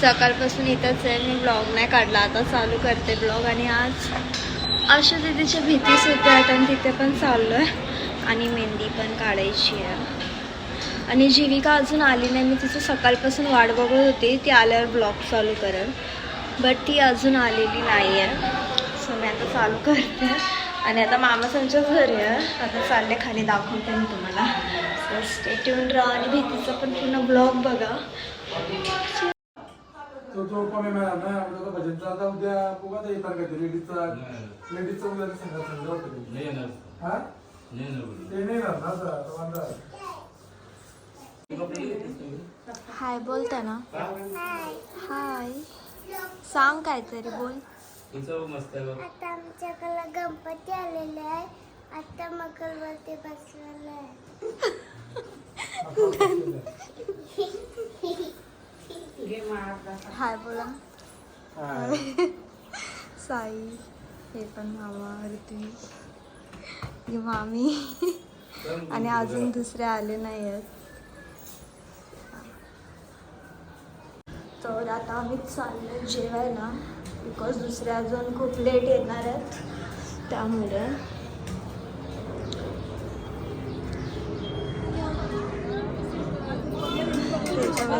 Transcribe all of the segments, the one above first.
सकाळपासून इथंच आहे. मी ब्लॉग नाही काढला. आता चालू करते ब्लॉग आणि आज अशा दीदीच्या भीती सुद्धा आहेत आणि तिथे पण चाललो आहे आणि मेहंदी पण काढायची आहे. आणि जीविका अजून आली नाही. मी तिचं सकाळपासून वाट बघत होती. ती आल्यावर ब्लॉग चालू करेल. बट ती अजून आलेली नाही आहे सो मी आता चालू करते. आणि आता मामा त्यांच्या घरी आहे. आता चालले खाली दाखवते मी तुम्हाला. सो स्टेट येऊन राहा आणि भीतीचा पण पूर्ण ब्लॉग बघा. तो जो कमी मिळाला ना आपल्याला भजनचा आता उद्या बघा आता येतात का ते लेडीजचा लेडीजचा उद्या सांगा समजा होतं ते. नाही येणार. हा? नाही येणार ते नाही ना तो वांदा आहे. हाय बोलता ना हाय सांग काहीतरी बोल. तुझं मस्त आहे बघ. आता आमच्याकडे गणपती आलेले आहे. आता मकरवरती बसलेलं आहे. हाय बोला. हा. साई हे पण मामा ऋत्वी ही मामी. आणि अजून दुसरे आले नाही आहेत तर आता आम्ही चाललो जेवायला बिकॉज दुसरे अजून खूप लेट येणार आहेत. त्यामुळे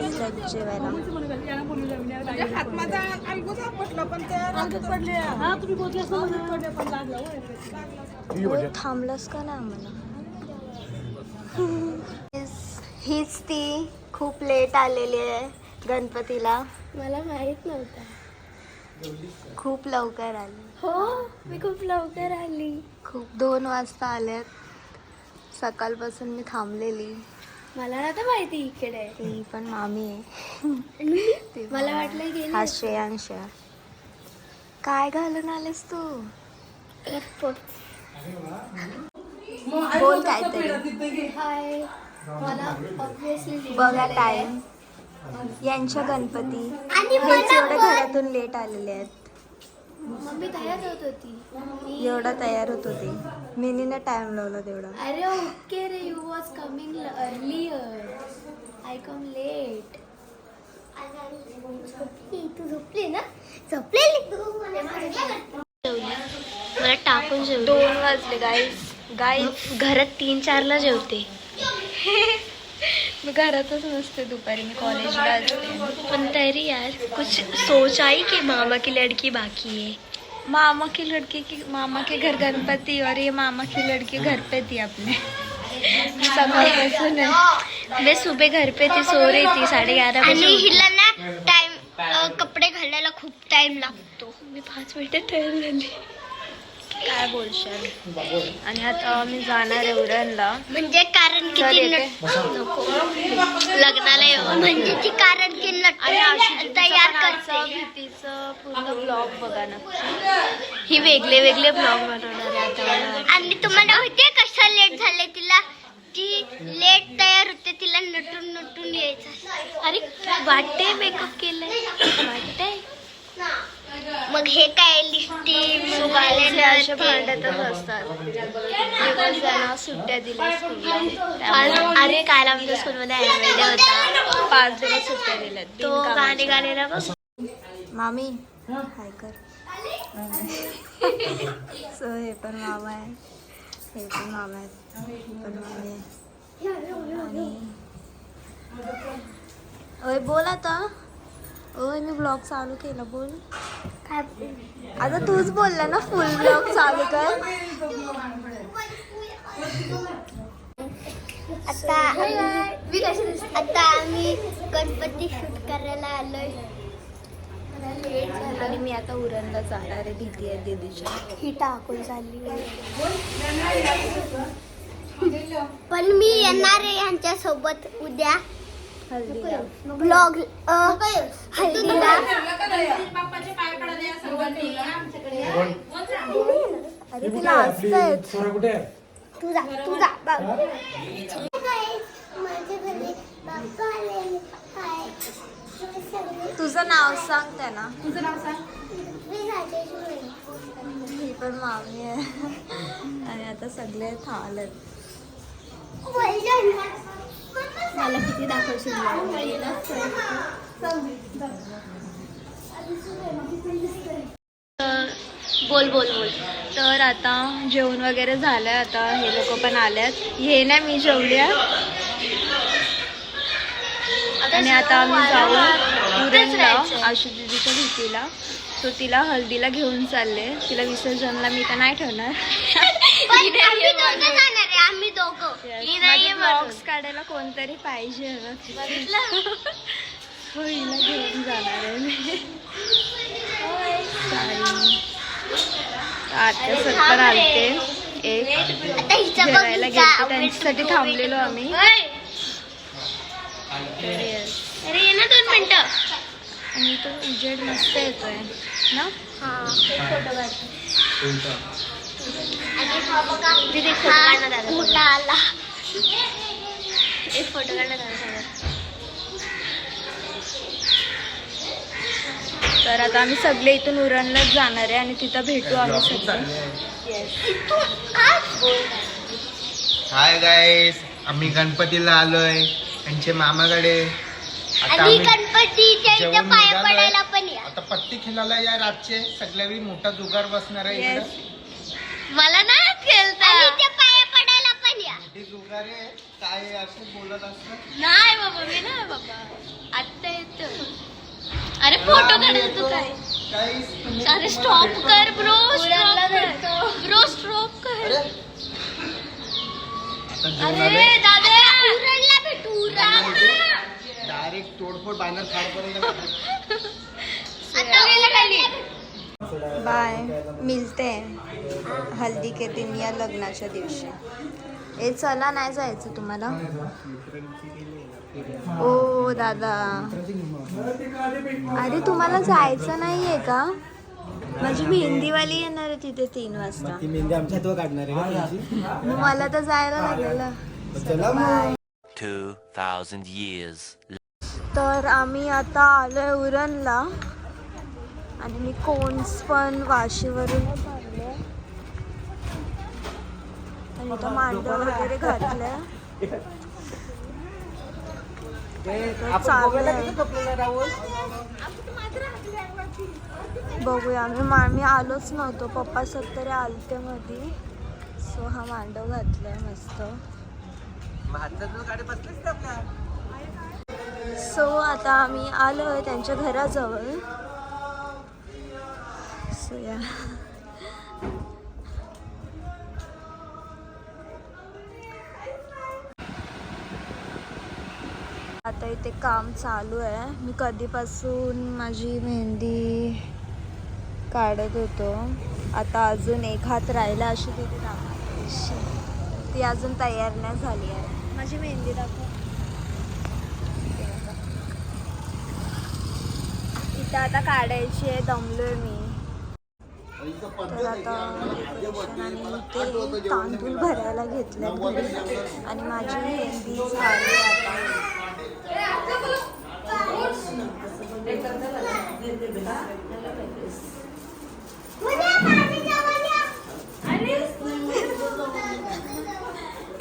जेवायला. होय, थांबलंस का नाही आम्हाला? हीच ती खूप लेट आलेली आहे गणपतीला. मला माहीत नव्हतं. खूप लवकर आली. हो मी खूप लवकर आली. खूप दोन वाजता आल्यात सकाळपासून मी थांबलेली. मला नव्हतं माहिती इकडे. ती पण मामी आहे. मला वाटलं आहे. गेली. हा श्रेयांश. आहे. काय घालून आलेस तू? बोल काहीतरी. हाय. मला ऑब्विसली बघा टाइम यांच्या गणपती. आणि हेच मला एवढे घरातून लेट आलेले आहेत. मम्मी तयार होत होती. एवढा तयार होत होती. मिनीने टाइम लावला तेवढा. अरे okay ray you was coming earlier I come late तू झोपली ना झोपलेली मला टाकून जेव दोन वाजले गाईस गाईस घरात तीन चारला जेवते. मी घरातच नसते दुपारी मी कॉलेजला असते. पण तरी यार कुछ सोच आई कि मामा की लड़की बाकी है मामा की लड़की की मामा के घर गणपति और ये मामा की लड़की घर पे थी अपने. मैं सुबह घर पे थी सो रही थी साडे ग्यारह बजे हिला ना टाइम कपडे घालायला खूप टाइम लागतो। मी पाच मिनिटं तयार झाली काय बोलशाल? आणि आता मी जाणार आहे उरणला. म्हणजे कारण की चल ती येते. नट- नको. लग्नाला येऊ. म्हणजे ती कारण की तयार करते. भीतीचं पूर्ण ब्लॉग बघा ना. ही वेगळे वेगळे ब्लॉग बनवणार आहे आता मला आणि तुम्हाला माहितीये कसं लेट झाले तिला? ती लेट तयार होते तिला नटून नटून यायचं. अरे वाटते मेकअप केलंय. वाटते मग हे काय लिपस्टिक हे असे भांडतच असतात. दिवस त्यांना सुट्ट्या दिल्या स्कूलला अरे काल आमच्या स्कूलमध्ये डे होता. पाच दिवस सुट्ट्या दिल्यात तो गाणे बघ. मामी हाय कर. सो हे पण मामा आहे. हे पण मामा आहेत. पण मामी आहे. आणि बोल आता. ओय मी ब्लॉग चालू केला बोल. आता तूच बोलला ना फुल ब्लॉग चालू कर. आता आता आम्ही गणपती शूट करायला आलोय. आणि मी आता उरणला जाणार आहे भीती आहे दीदीच्या. ही टाकून झाली पण मी येणार आहे यांच्या सोबत उद्या. हल्दीला ब्लॉग हल्दीला अरे तिला तू जा तू जा बघ? माझ्या घरी बाप्पा आलेले आहे तुझं नाव सांग. त्यांना मी राजेश्वरी ही पण मामी आहे. आणि आता सगळे थांबलेत. मला किती दाखवशील बोल बोल बोल. तर आता जेवण वगैरे झालंय आता हे लोक पण आल्यात. हे नाही मी जेवली आहे. आणि आता आम्ही जाऊ उरणला आशू दिदीच्या भीतीला सो तिला हल्दीला घेऊन चालले. तिला विसर्जनला मी तर नाही ठेवणार. आम्ही दोघं. ही नाहीये ब्लॉग्स काढायला कोणतरी पाहिजे ना हो हिला घेऊन जाणार आहे मी. आता सत्तर आलते. एक जेवायला गेलतो त्यांच्यासाठी थांबलेलो आम्ही. अरे ये ना दोन मिनिटं. आणि तो उजेड मस्त येतोय ना? हा. फोटो आणि बघा मोठा आला. एक फोटो काढला दादा तर आता आम्ही सगळे इथून उरणलाच जाणार आहे आणि तिथं भेटू आम्ही सगळे. हाय गाईस आम्ही गणपतीला आलोय. त्यांचे मामाकडे. आता आम्ही जेवण पाया निघालोय. पडायला पण या. आता पत्ती खेळायला या रातचे. सगळ्यावी मोठा जुगार बसणार आहे Yes. मला ना खेळता. ते पाया पडायला पण या. जुगार काय असं बोलत असतं नाही बाबा मी ना बाबा. आता येतो अरे फोटो काढत तू काय. अरे स्टॉप. कर ब्रो स्टॉप कर. ब्रो स्टॉप कर. अरे. दादा. उरणला भेटू उरण. डायरेक्ट तोडफोड बांधर खाडपर्यंत आता गेलं खाली बाय. मिलते. हल्दी के दिन या लग्नाच्या दिवशी. ए चला नाही जायचं तुम्हाला? ओ दादा. अरे तुम्हाला जायचं नाहीये का? माझी मेहंदीवाली येणार आहे तिथे तीन वाजता. ती मेहंदी आमच्या हातवर काढणार आहे मग मला तर जायला लागेल. चला मग. 2,000 years. तर आम्ही आता आलोय उरणला. आणि मी कोन्स पण वाशीवरूनच आणले आणि इथं मांडव वगैरे चाललंय. बघूया आम्ही मा मी आलोच नव्हतो. पप्पा सत्तरे आलते मध्ये सो हा मांडव घातलाय मस्त. सो आता आम्ही आलो आहे त्यांच्या घराजवळ. सो आता इथे काम चालू आहे. मी कधीपासून माझी मेहंदी काढत होतो. आता अजून एक हात राहिला अशी तिथे दाखवायची ती अजून तयार नाही झाली आहे. माझी मेहंदी दाखव. इथं आता काढायची आहे दमलोय मी. तर आता आणि ते तांदूळ भरायला घेतले आणि माझी मेहंदी झाली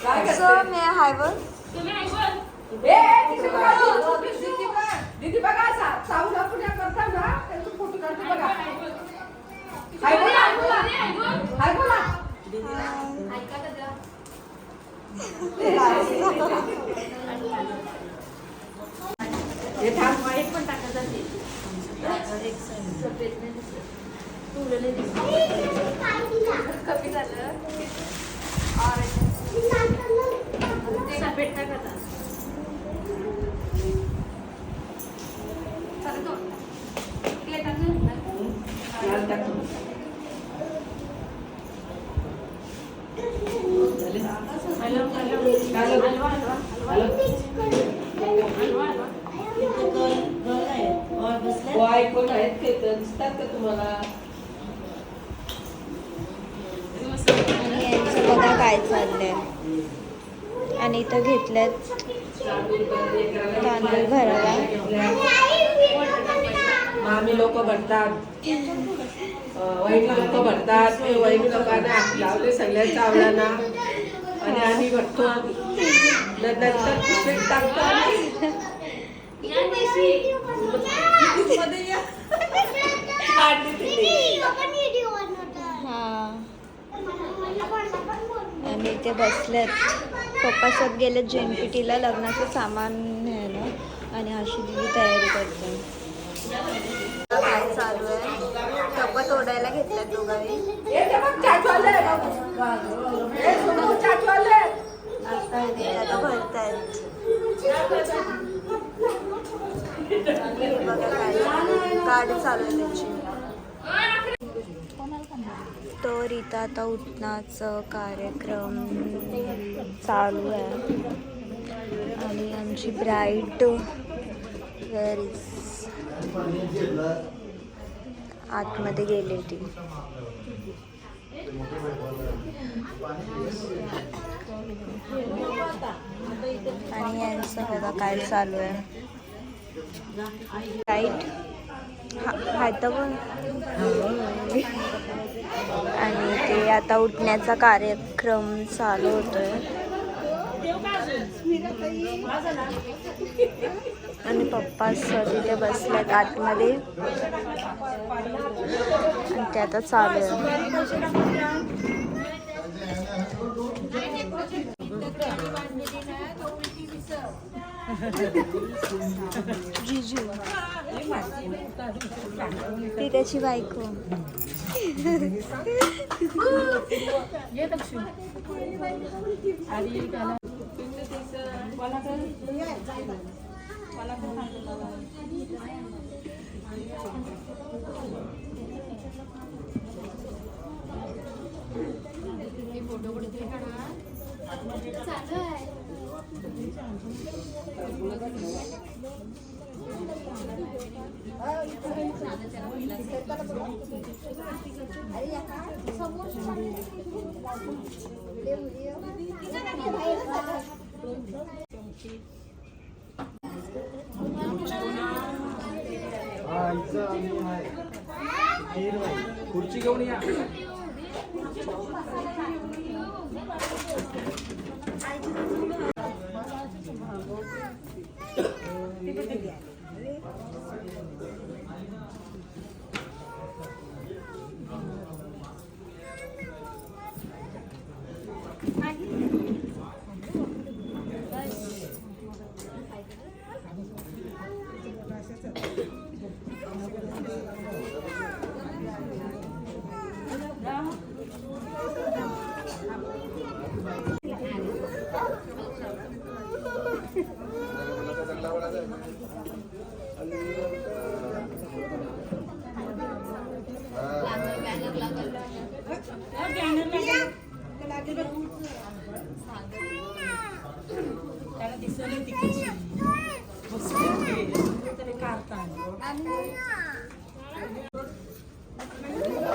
आता सो मे हाय वर दीदी बघा सा- साऊला पुण्या करता ना त्यांचे फोटो काढते बघा. हाय बोला हाय बोला हाय बोला हे थांब माईक पण टाकायचं ते. कमी झालं ते सफेद टाकायचं चालेल तो. ते टाकलं ना? लाल टाकलं. Hello, hello. हॅलो, हलवा, हलवा, हलवा. हलवा, हलवा. हो, ऐकून आहेत ते तर दिसतात का तुम्हाला आणि यांचं बघा काय चाललंय आणि इथं घेतल्यात तांदूळ भरावा मामी लोक भरतात वहिनी लोक भरतात ते वहिनी लोकांना लावले सगळ्या चावलांना आणि आम्ही बघतो नंतर पिशवीत टाकतो आणि मध्ये या. आणि तिथे. हा. आणि ते बसलेत. पप्पा सब गेले जेनपीटीला लग्नाचं सामान न्यायला आणि अशी दिदी तयारी करते. काय चालू आहे? शपथ ओढायला घेतल्यात दोघांनी हे ते बघ, चाटवाले. हे सोनू चाटवाले. आता हे आता भरतायत बघा काय गाडी चालू आहे त्याची तर इथं आता उठण्याचं कार्यक्रम चालू आहे आणि आमची ब्राईट वेअर इज आतमध्ये गेली ती आणि यांचं बघा काय चालू आहे. राईट हा तर पण आणि ते आता उठण्याचा कार्यक्रम चालू होतोय. आणि पप्पा सर तिथे बसल्यात आतमध्ये. आणि ते आता चालू आहे. जिजू ती त्याची बायको. खुर्ची घेऊन या ありがとうございます。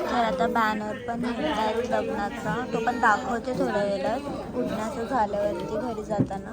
तर आता बॅनर पण आहे लग्नाचा तो पण दाखवते थोड्या वेळात उठण्याचं झाल्यावरती घरी जाताना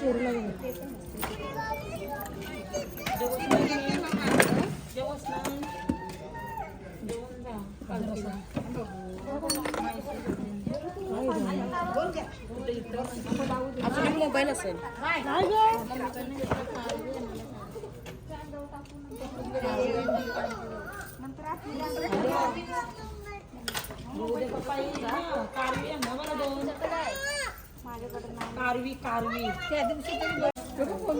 चोरीला गेले. मोबाईल असेल. कारवी कारवी त्या दिवशी फोन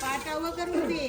पाठावं करून दे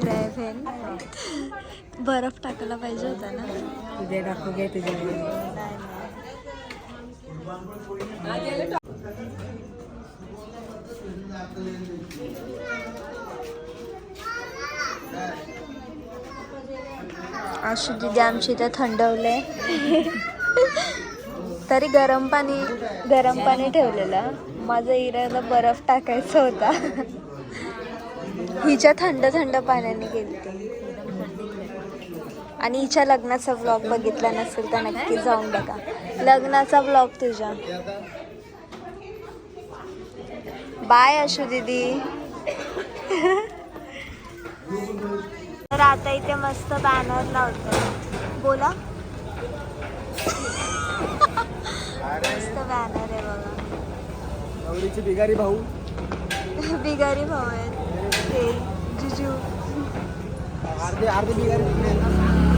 ड्रायव्हन बर्फ टाकायला पाहिजे होता ना? तुझे दाखवू घे तुझे अशी दिदी आमची इथे थंडवले तरी गरम पाणी गरम पाणी ठेवलेलं. माझं इराला बर्फ टाकायचा होता. हिच्या थंड थंड पाण्याने गेली आणि हिच्या लग्नाचा ब्लॉग बघितला नसेल तर नक्की जाऊन बघा. लग्नाचा ब्लॉग तुझ्या. बाय अशू दिदी आता इथे मस्त बॅनर लावतो बोला. मस्त बॅनर आहे बघा. नवरीचे बिगारी भाऊ. बिगारी भाऊ आहेत ते जुजू. अर्धे अर्धे बिगारी.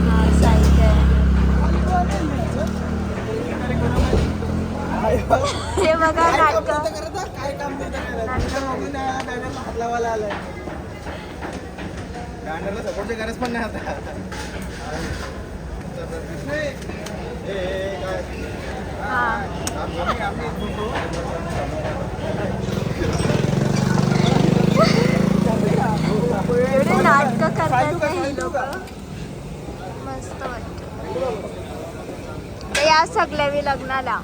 हा साहित्य हे बघा नाटक? काय काम बॅनरला हात लावायला आलाय. बॅनरला सपोर्टची गरज पण नाही आता. एवढे नाटक करतात ही लोक. मस्त वाटत. या सगळ्या मी लग्नाला.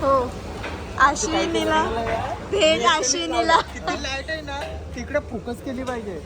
हो. अश्विनीला. भेट अश्विनीला. किती लाइट आहे ना तिकडे फोकस केली पाहिजे.